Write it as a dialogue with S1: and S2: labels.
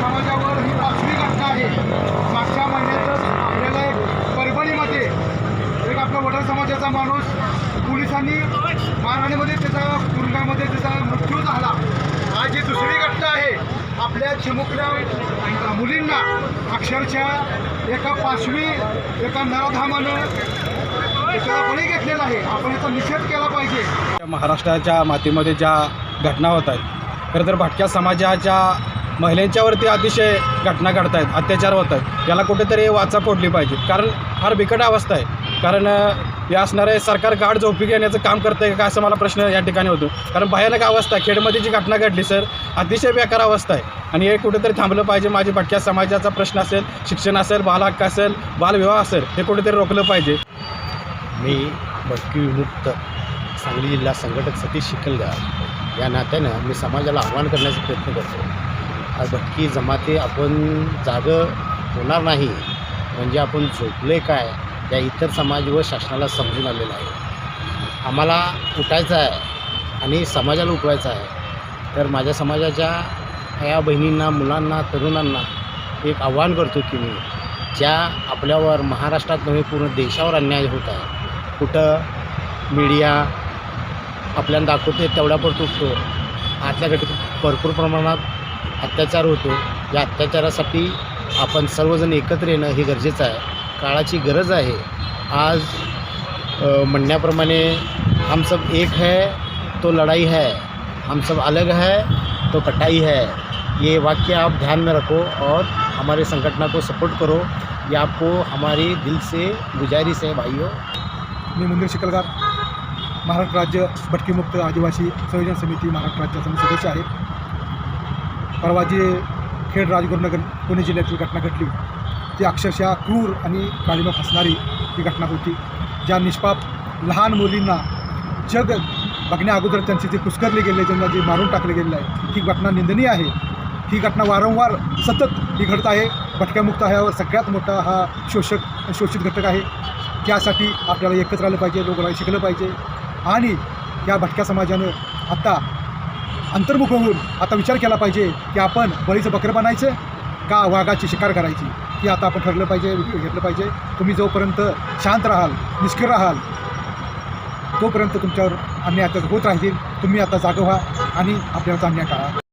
S1: समाजावर ही पाचवी आहे. मागच्या आपल्याला एक परभणीमध्ये एक समाजाचा माणूस पोलिसांनी त्याचा त्याचा मृत्यू झाला. दुसरी आहे. आपल्या मुलींना अक्षरशः एका एका आहे. आपण निषेध केला पाहिजे.
S2: महाराष्ट्राच्या मातीमध्ये ज्या घटना होत आहेत खरं तर भटक्या समाजाच्या महिलांच्यावरती अतिशय घटना घडत आहेत अत्याचार होत आहेत याला कुठेतरी वाचा फोडली पाहिजे. कारण फार बिकट अवस्था आहे. कारण या हे असणारे सरकार गाढ झोपी घेण्याचं काम करतं आहे का असं मला प्रश्न या ठिकाणी होतो. कारण भयानक अवस्था आहे. खेडमध्ये जी घटना घडली सर अतिशय बेकार अवस्था आहे. आणि हे कुठेतरी थांबलं पाहिजे. माझी भटक्या समाजाचा प्रश्न असेल शिक्षण असेल बालहक्क असेल बालविवाह असेल हे कुठेतरी रोखलं पाहिजे.
S3: मी भटकी विमुक्त सांगली जिल्हा संघटक सतीश शिकलगार या नात्यानं मी समाजाला आव्हान करण्याचा प्रयत्न करतो. आज भटकी जमाती आपण जागं होणार नाही म्हणजे आपण झोपले काय या इतर समाज व शासनाला समजून आलेलं आहे. आम्हाला उठायचं आहे आणि समाजाला उठवायचं आहे. तर माझ्या समाजाच्या या बहिणींना मुलांना तरुणांना एक आव्हान करतो की मी ज्या आपल्यावर महाराष्ट्रात नव्हे पूर्ण देशावर अन्याय होत आहे. कुठं मीडिया आपल्याला दाखवते तेवढ्यापुरतं उठतो आतल्या घटक भरपूर प्रमाणात अत्याचार होतो. या अत्याचारासाठी आपण सर्वजण एकत्र येणं हे गरजेचं आहे. काळाची गरज आहे. आज म्हणण्याप्रमाणे हम सब एक है तो लड़ाई है. हम सब अलग है तो कटाई है. ये वाक्य आप ध्यान में रखो और हमारे संगठना को सपोर्ट करो. ये आपको हमारी दिल से गुजारिश है भाइयों।
S1: मी मुंदीर शिकलगार. महाराष्ट्र राज्य भटकीमुक्त आदिवासी संयोजन समिती महाराष्ट्र राज्याचा मी सदस्य आहे. परवा जे खेड राजगुरुनगर पुणे जिल्ह्यातील घटना घडली. ती अक्षरशः क्रूर आणि काळीमा फसणारी ही घटना होती. ज्या निष्पाप लहान मुलींना जग बघण्या अगोदर त्यांचे जे पुष्करले गेले त्यांना जे मारून टाकले गेलेलं आहे ही घटना निंदनीय आहे. ही घटना वारंवार सतत ही घडत आहे. भटक्यामुक्त ह्यावर सगळ्यात मोठा हा शोषक शोषित घटक आहे. त्यासाठी आपल्याला एकत्र आलं पाहिजे लोकांना शिकलं पाहिजे. आणि या भटक्या समाजानं आता अंतर्मुख होऊन आता विचार केला पाहिजे की आपण बळीचं बकरं बनायचं का वाघाची शिकार करायची? ही आता आपण ठरलं पाहिजे घेतलं पाहिजे. तुम्ही जोपर्यंत शांत राहाल निष्क्रिय राहाल तोपर्यंत तुमच्यावर अन्याय आता होत राहतील. तुम्ही आता जागं व्हा आणि आपल्याला अन्याय टाळा